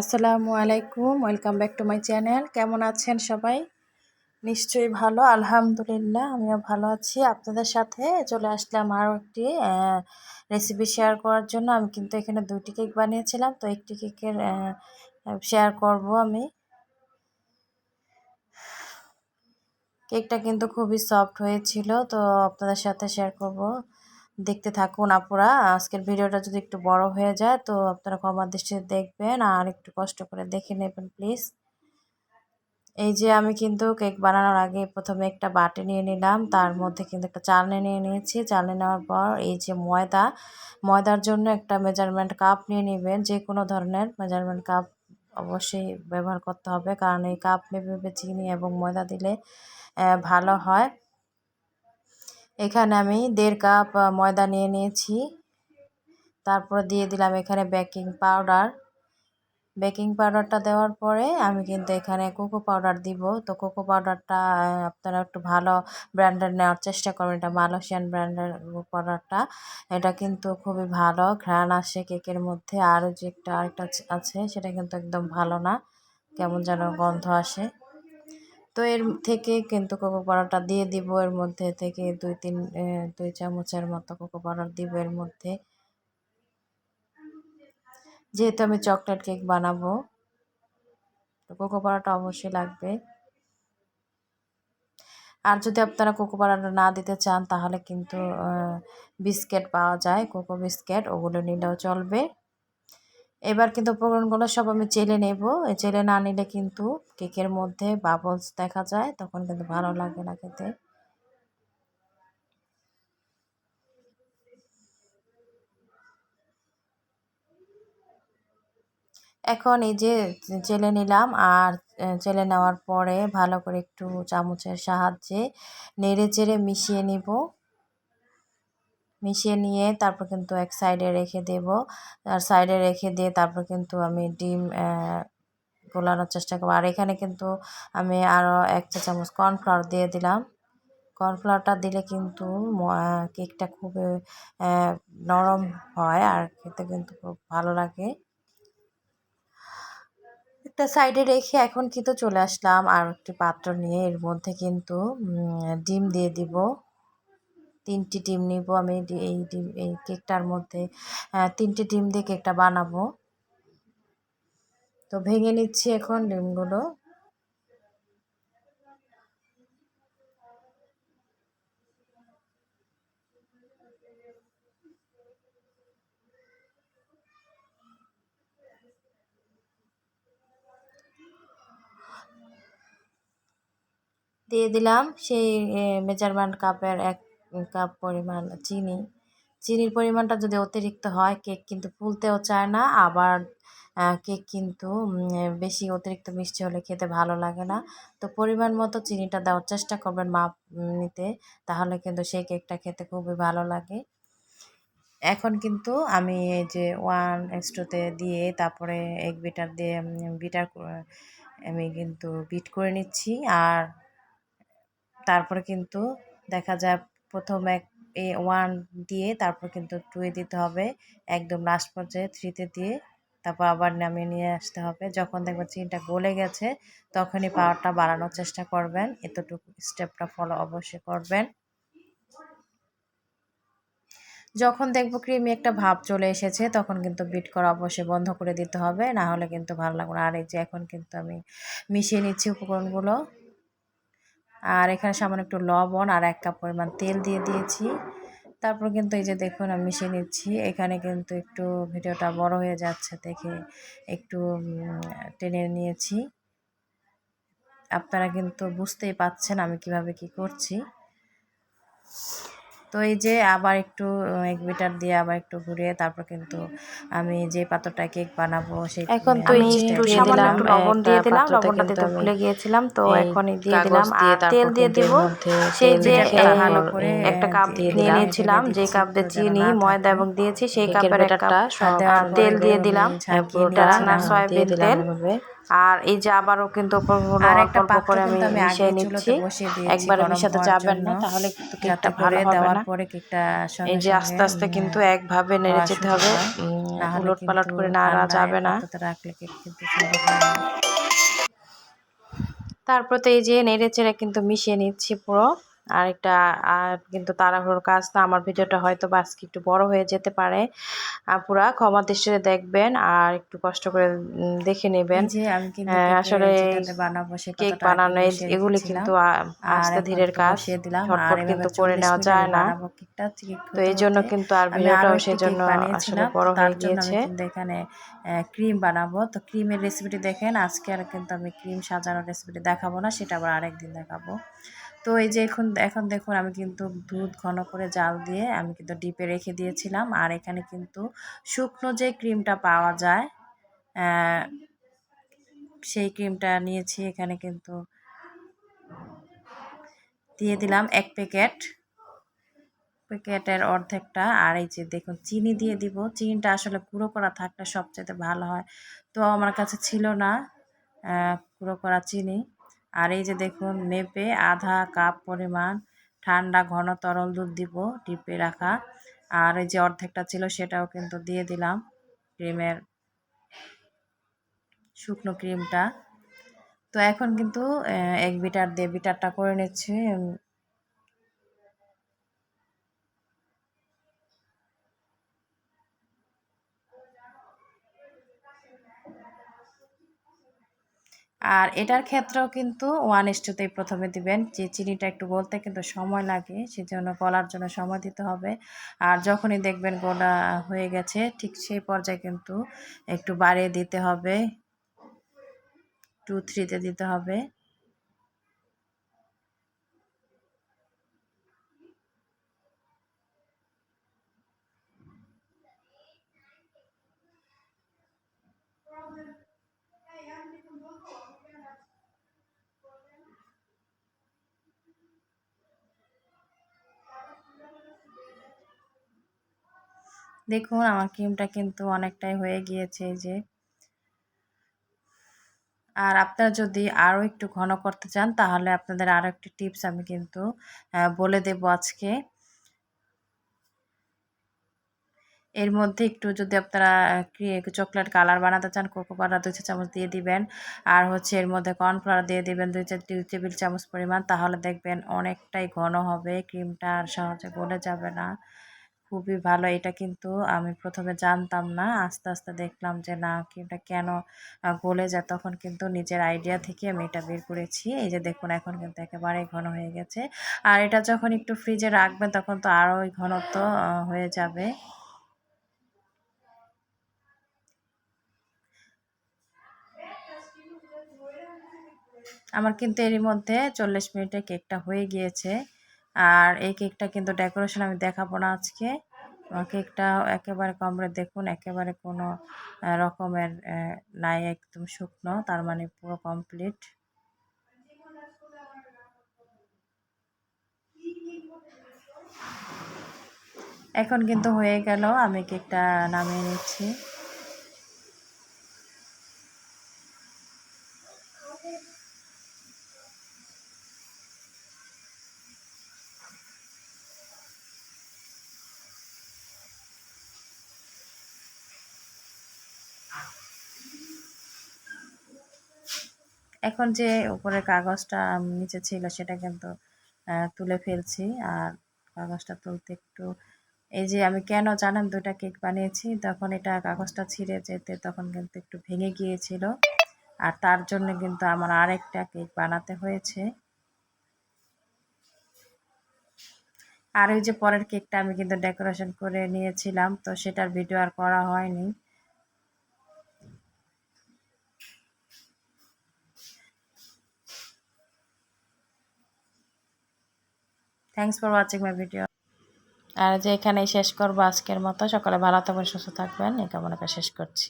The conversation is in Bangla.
আসসালামু আলাইকুম, welcome back to my channel. কেমন আছেন সবাই? নিশ্চয়ই ভালো, আলহামদুলিল্লাহ, আমিও ভালো আছি। আপনাদের সাথে চলে আসলাম আরও একটি রেসিপি শেয়ার করার জন্য। আমি কিন্তু এখানে দুইটি কেক বানিয়েছিলাম, তো একটি কেকের শেয়ার করব আমি। কেকটা কিন্তু খুবই সফট হয়েছিল, তো আপনাদের সাথে শেয়ার করব। দেখতে থাকুন আপুরা। আজকের ভিডিওটা যদি একটু বড় হয়ে যায়, তো আপনারা ক্ষমার দৃষ্টিতে দেখবেন আর একটু কষ্ট করে দেখে নেবেন, প্লিজ। এই যে আমি কিন্তু কেক বানানোর আগে প্রথমে একটা বাটি নিয়ে নিলাম, তার মধ্যে কিন্তু একটা চালনি নিয়ে নিয়েছি। চালনি নেওয়ার পর এই যে ময়দা, ময়দার জন্য একটা মেজারমেন্ট কাপ নিয়ে নেবেন। যে কোনো ধরনের মেজারমেন্ট কাপ অবশ্যই ব্যবহার করতে হবে, কারণ এই কাপ মেপে চিনি এবং ময়দা দিলে ভালো হয়। এখানে আমি দেড় কাপ ময়দা নিয়ে নিয়েছি। তারপর দিয়ে দিলাম এখানে বেকিং পাউডার। বেকিং পাউডারটা দেওয়ার পরে আমি কিন্তু এখানে কোকো পাউডার দিব। তো কোকো পাউডারটা আপনারা একটু ভালো ব্র্যান্ডের নেওয়ার চেষ্টা করবেন। এটা মালয়েশিয়ান ব্র্যান্ডের পাউডারটা। এটা কিন্তু খুবই ভালো। ঘ্রাণ আসে কেকের মধ্যে। আরও যে একটা, আরেকটা আছে, সেটা কিন্তু একদম ভালো না। কেমন যেন গন্ধ আসে। তো এর থেকে কিন্তু কোকো পাউডারটা দিয়ে দিব। এর মধ্যে থেকে দুই তিন দুই চামচের মতো কোকো পাউডার দিব এর মধ্যে। যেহেতু আমি চকলেট কেক বানাবো, তো কোকো পাউডারটা অবশ্যই লাগবে। আর যদি আপনারা কোকো পাউডারটা না দিতে চান, তাহলে কিন্তু বিস্কেট পাওয়া যায় কোকো বিস্কেট। ওগুলো নিলেও চলবে। এবার কিন্তু উপকরণগুলো সব আমি চেলে নেব। চেলে না নিলে কিন্তু কেকের মধ্যে বাবলস দেখা যায়, তখন কিন্তু ভালো লাগে না খেতে। এখন এই যে চেলে নিলাম আর চেলে নেওয়ার পরে ভালো করে একটু চামচের সাহায্যে নেড়ে চেড়ে মিশিয়ে নিব। মিশিয়ে নিয়ে তারপর কিন্তু এক সাইডে রেখে দেব। আর সাইডে রেখে দিয়ে তারপর কিন্তু আমি ডিম গোলানোর চেষ্টা করব। আর এখানে কিন্তু আমি আরও এক চা চামচ কর্নফ্লাওয়ার দিয়ে দিলাম। কর্নফ্লাওয়ারটা দিলে কিন্তু কেকটা খুবই নরম হয় আর খেতে কিন্তু খুব ভালো লাগে। একটা সাইডে রেখে এখন কিন্তু চলে আসলাম। আর একটি পাত্র নিয়ে এর মধ্যে কিন্তু ডিম দিয়ে দিব। তিনটি ডিম নিব আমি এই ডিম, এই কেকটার মধ্যে। তিনটি ডিম দিয়ে কেকটা বানাবো। তো ভেঙে নিচ্ছি এখন ডিমগুলো। দিয়ে দিলাম সেই মেজারমেন্ট কাপের এক কাপ পরিমাণ চিনি। চিনির পরিমাণটা যদি অতিরিক্ত হয়, কেক কিন্তু ফুলতেও চায় না। আবার কেক কিন্তু বেশি অতিরিক্ত মিষ্টি হলে খেতে ভালো লাগে না। তো পরিমাণ মতো চিনিটা দেওয়ার চেষ্টা করবেন মাপ নিতে, তাহলে কিন্তু সেই কেকটা খেতে খুবই ভালো লাগে। এখন কিন্তু আমি এই যে ওয়ান এক্সট্রোতে দিয়ে, তারপরে এক বিটার দিয়ে বিটার আমি কিন্তু বিট করে নিচ্ছি। আর তারপরে কিন্তু দেখা যায় প্রথম এক, এ ওয়ান দিয়ে তারপর কিন্তু টুয়ে দিতে হবে। একদম লাস্ট পর্যায়ে থ্রিতে দিয়ে তারপর আবার নামিয়ে নিয়ে আসতে হবে। যখন দেখবেন চিনিটা গলে গেছে, তখনই পাওয়ারটা বাড়ানোর চেষ্টা করবেন। এতটুকু স্টেপটা ফলো অবশ্যই করবেন। যখন দেখব ক্রিমি একটা ভাব চলে এসেছে, তখন কিন্তু বিট করা অবশ্যই বন্ধ করে দিতে হবে। না হলে কিন্তু ভালো লাগবে আর এই যে এখন কিন্তু আমি মিশিয়ে নিচ্ছি উপকরণগুলো। আর এখানে সামান্য একটু লবণ আর এক কাপ পরিমাণ তেল দিয়ে দিয়েছি। তারপর কিন্তু এই যে দেখুন, আমি মিশিয়ে নিচ্ছি। এখানে কিন্তু একটু ভিডিওটা বড় হয়ে যাচ্ছে দেখে একটু টেনে নিয়েছি। আপনারা কিন্তু বুঝতেই পাচ্ছেন আমি কীভাবে কি করছি। তো এই যে আবার একটু এক বিটার দিয়ে আবার একটু ঘুরিয়ে তারপর কিন্তু আমি যে পাত্রটা কেক বানাবো সেই এখন তো সামান্য লবণ দিয়ে দিলাম লবণটা দিতে ভুলে গিয়েছিলাম তো এখন দিয়ে দিলাম আর তেল দিয়ে দিব। সেই যে ভালো করে একটা কাপ নিয়ে নিয়েছিলাম যে কাপ দিয়ে চিনি ময়দা এবং দিয়েছি সেই কাপের একটা তেল দিয়ে দিলাম সয়াবিন তেল। আর এই যে আবারও কিন্তু অল্প করে আমি মিশিয়ে নিচ্ছি। একবারে মিশাতে যাবেন না তাহলে কিন্তু কেকটা ভালো হবে না। পরে কেকটা এই যে আস্তে আস্তে কিন্তু একভাবে নেড়ে যেতে হবে। উলট পালট করে নাড়া যাবে না। রাখলে কেক কিন্তু না। তারপর তো এই যে নেড়ে চেড়ে কিন্তু মিশিয়ে নিচ্ছি পুরো। আর একটা আর কিন্তু তাড়াহুড়োর কাজ না আমার ভিডিওটা হয়তো বা আজকে একটু বড় হয়ে যেতে পারে। পুরা ক্ষমা দৃষ্টিতে দেখবেন আর একটু কষ্ট করে দেখে নেবেন। আসলে কেক বানানো এগুলি কিন্তু আস্তে ধীরের কাজ ঝটপট কিন্তু করে নেওয়া যায় না। তো এই জন্য কিন্তু আর ভিডিওটাও সেজন্য আসলে বড় হয়ে গিয়েছে। এখানে ক্রিম বানাবো। তো ক্রিমের রেসিপিটি দেখেন আজকে আর কিন্তু আমি ক্রিম সাজানোর রেসিপিটি দেখাবো না সেটা আবার আরেকদিন দেখাবো। তো এই যে এখন এখন দেখুন আমি কিন্তু দুধ ঘন করে জাল দিয়ে আমি কিন্তু ডিপে রেখে দিয়েছিলাম। আর এখানে কিন্তু শুকনো যে ক্রিমটা পাওয়া যায় সেই ক্রিমটা নিয়েছি। এখানে কিন্তু দিয়ে দিলাম এক প্যাকেট, প্যাকেটের অর্ধেকটা। আর এই যে দেখুন চিনি দিয়ে দিব। চিনিটা আসলে গুঁড়ো করা থাকলে সবচেয়ে ভালো হয়। তো আমার কাছে ছিল না গুঁড়ো করা চিনি। আর এই যে দেখুন, মেপে আধা কাপ পরিমাণ ঠান্ডা ঘন তরল দুধ দিব টিপে রাখা। আর এই যে অর্ধেকটা ছিল সেটাও কিন্তু দিয়ে দিলাম ক্রিমের, শুকনো ক্রিমটা। তো এখন কিন্তু এক বিটার দিয়ে বিটারটা করে নিচ্ছি। আর এটার ক্ষেত্রেও কিন্তু ওয়ান ইস্টুতেই প্রথমে দিবেন। যে চিনিটা একটু গলতে কিন্তু সময় লাগে, সেজন্য গলার জন্য সময় দিতে হবে। আর যখনই দেখবেন গলা হয়ে গেছে, ঠিক সেই পর্যায়ে কিন্তু একটু বাড়িয়ে দিতে হবে। টু থ্রিতে দিতে হবে। দেখুন, আমার ক্রিমটা কিন্তু অনেকটাই হয়ে গিয়েছে যে। আর আপনারা যদি আরও একটু ঘন করতে চান, তাহলে আপনাদের আরও একটি টিপস আমি কিন্তু বলে দেব আজকে। এর মধ্যে একটু যদি আপনারা চকলেট কালার বানাতে চান কোকো পাউডার দুই চামচ দিয়ে দিবেন। আর হচ্ছে এর মধ্যে কর্নফ্লাওয়ার দিয়ে দিবেন দুই দুই টেবিল চামচ পরিমাণ, তাহলে দেখবেন অনেকটাই ঘন হবে ক্রিমটা আর সহজে গলে যাবে না। খুবই ভালো। এটা কিন্তু আমি প্রথমে জানতাম না। আস্তে আস্তে দেখলাম যে, না ক্রিমটা কেন? গলে যায়। তখন কিন্তু নিজের আইডিয়া থেকে আমি এটা বের করেছি। এই যে দেখুন, এখন কিন্তু একেবারে ঘন হয়ে গেছে। আর এটা যখন একটু ফ্রিজে রাখবেন, তখন তো আরোই ঘনত্ব হয়ে যাবে। আমার কিন্তু এরই মধ্যে চল্লিশ মিনিটে কেকটা হয়ে গিয়েছে। আর এই কেকটা কিন্তু ডেকোরেশন আমি দেখাবো না আজকে। কেকটা একেবারে কমরে দেখুন, একেবারে কোনো রকমের নাই একদম শুকনো, তার মানে পুরো কমপ্লিট এখন কিন্তু হয়ে গেল, আমি কেকটা নামিয়ে নিচ্ছি। এখন যে উপরের কাগজটা নিচে ছিল সেটা কিন্তু তুলে ফেলছি। আর কাগজটা তুলতে একটু, এই যে আমি কেন জানেন দুটা কেক বানিয়েছি, তখন এটা কাগজটা ছিঁড়ে যেতে তখন কিন্তু একটু ভেঙে গিয়েছিল। আর তার জন্য কিন্তু আমার আরেকটা কেক বানাতে হয়েছে। আর ওই যে পরের কেকটা আমি কিন্তু ডেকোরেশন করে নিয়েছিলাম, তো সেটার ভিডিও আর করা হয়নি। Thanks for watching my video আর যে এখানেই শেষ করব আজকের মতো। সকালে ভালো থাকবেন, সুস্থ থাকবেন। এই কামনা করে শেষ করছি।